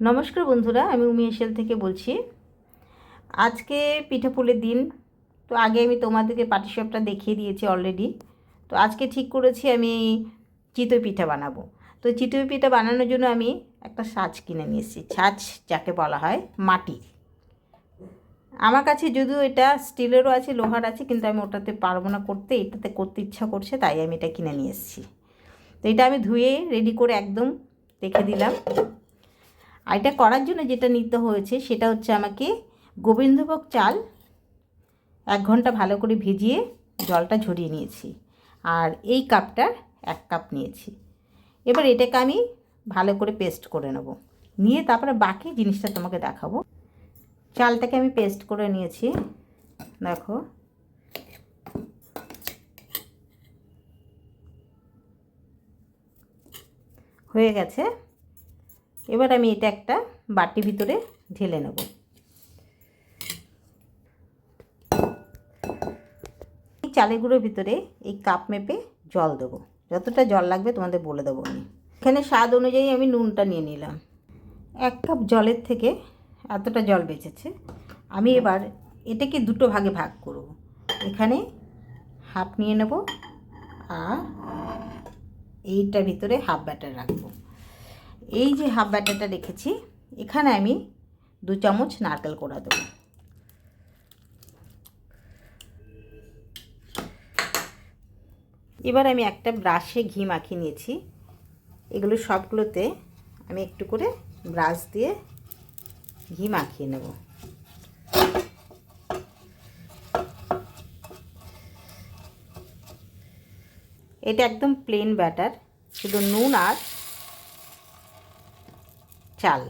নমস্কার বন্ধুরা, আমি উমি থেকে বলছি। আজকে পিঠাপুলের দিন, তো আগে আমি তোমাদেরকে পাটিসাপটা দেখিয়ে দিয়েছি অলরেডি তো আজকে ঠিক করেছি আমি চিতই পিঠা বানাবো। তো চিতই পিঠা বানানোর জন্য আমি একটা সাজ কিনে নিয়ে এসেছি। ছাঁচ যাকে বলা হয়, মাটি। আমার কাছে যদিও এটা স্টিলেরও আছে, লোহার আছে, কিন্তু আমি ওটাতে পারব না করতে, এটাতে করতে ইচ্ছা করছে, তাই আমি এটা কিনে নিয়ে এসেছি। তো এটা আমি ধুয়ে রেডি করে একদম রেখে দিলাম। আর এটা করার জন্য যেটা নিতে হয়েছে সেটা হচ্ছে আমাকে গোবিন্দভোগ চাল এক ঘণ্টা ভালো করে ভিজিয়ে জলটা ঝরিয়ে নিয়েছি। আর এই কাপটার এক কাপ নিয়েছি। এবার এটাকে আমি ভালো করে পেস্ট করে নেব। নিয়ে তারপরে বাকি জিনিসটা তোমাকে দেখাবো। চালটাকে আমি পেস্ট করে নিয়েছি। দেখো। হয়ে গেছে। এবার আমি এটা একটা বাটি ভিতরে ঢেলে নেব। এই চালের গুঁড়োর ভিতরে এই কাপ মেপে জল দেবো। যতটা জল লাগবে তোমাদের বলে দেবো আমি। এখানে স্বাদ অনুযায়ী আমি নুনটা নিয়ে নিলাম। এক কাপ জলের থেকে এতটা জল বেঁচেছে। আমি এবার এটাকে দুটো ভাগে ভাগ করব। এখানে হাফ নিয়ে নেব আর এইটার ভিতরে হাফ ব্যাটার রাখব। এই যে হাফ ব্যাটারটা রেখেছি এখানে আমি দু চামচ নারকেল কোড়া দেবো। এবার আমি একটা ব্রাশে ঘি মাখিয়ে নিয়েছি। এগুলো সবগুলোতে আমি একটু করে ব্রাশ দিয়ে ঘি মাখিয়ে নেব। এটা একদম প্লেন ব্যাটার শুধু নুন আর চাল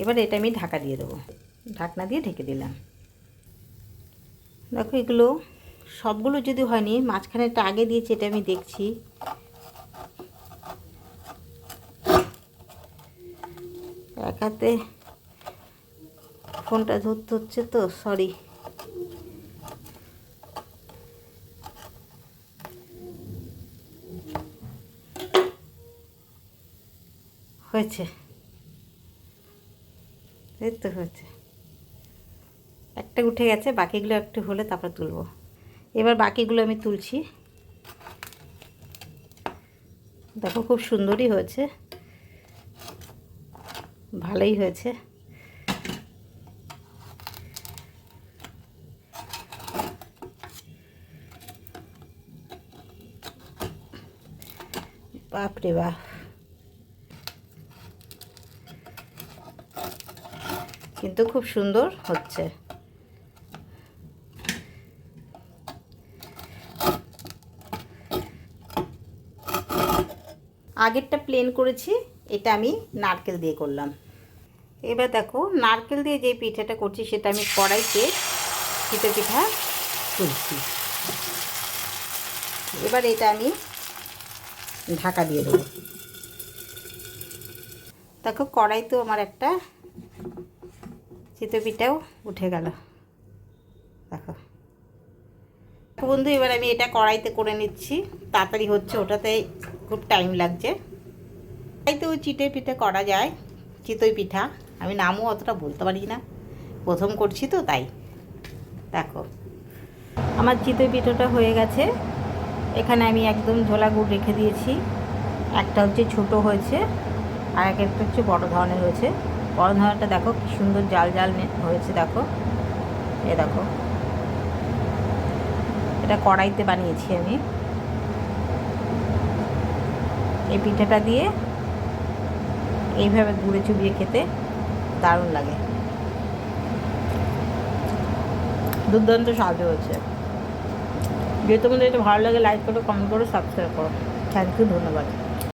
এবার এটা আমি ঢাকা দিয়ে দেবো। ঢাকনা দিয়ে ঢেকে দিলাম। দেখো এগুলো, সবগুলো যদি হয়নি মাঝখানে একটা আগে দিয়েছি এটা আমি দেখছি। এক হাতে ফোনটা ধরতে হচ্ছে তো সরি হয়েছে। এই তো হয়েছে। একটা উঠে গেছে, বাকিগুলো একটু হলে তারপর তুলবো। এবার বাকিগুলো আমি তুলছি। দেখো, খুব সুন্দরই হয়েছে। ভালোই হয়েছে। বাপরে বাপ। কিন্তু খুব সুন্দর হচ্ছে। আগেরটা প্লেন করেছি, এটা আমি নারকেল দিয়ে করলাম। এবার দেখো, নারকেল দিয়ে যে পিঠাটা করছি, সেটা আমি কড়াইতে পিঠে পিঠা তুলছি। এবার এটা আমি ঢাকা দিয়ে দেবো। দেখো, কড়াইতেও আমার একটা চিতই পিঠাও উঠে গেল। দেখো। বন্ধু, এবার আমি এটা কড়াইতে করে নিচ্ছি। তাড়াতাড়ি হচ্ছে, ওটাতে খুব টাইম লাগছে। কড়াইতেও চিটে পিঠে করা যায়, চিতই পিঠা। আমি নামও অতটা বলতে পারি না। প্রথম করছি তো, তাই। দেখো। আমার চিতই পিঠাটা হয়ে গেছে। এখানে আমি একদম ঝোলা গুড় রেখে দিয়েছি। একটা হচ্ছে ছোট হয়েছে, আর এক একটা হচ্ছে বড় ধরনের হয়েছে। ধরনেরটা দেখো, কি সুন্দর জাল জাল হয়েছে দেখো। এ দেখো। এটা কড়াইতে বানিয়েছি আমি। এই পিঠাটা দিয়ে এইভাবে গুঁড়ে চুবিয়ে খেতে দারুণ লাগে। দুর্দান্ত স্বাদ হয়েছে। যদি তোমাদের এটা ভালো লাগে লাইক করো কমেন্ট করো সাবস্ক্রাইব করো। থ্যাংক ইউ ধন্যবাদ।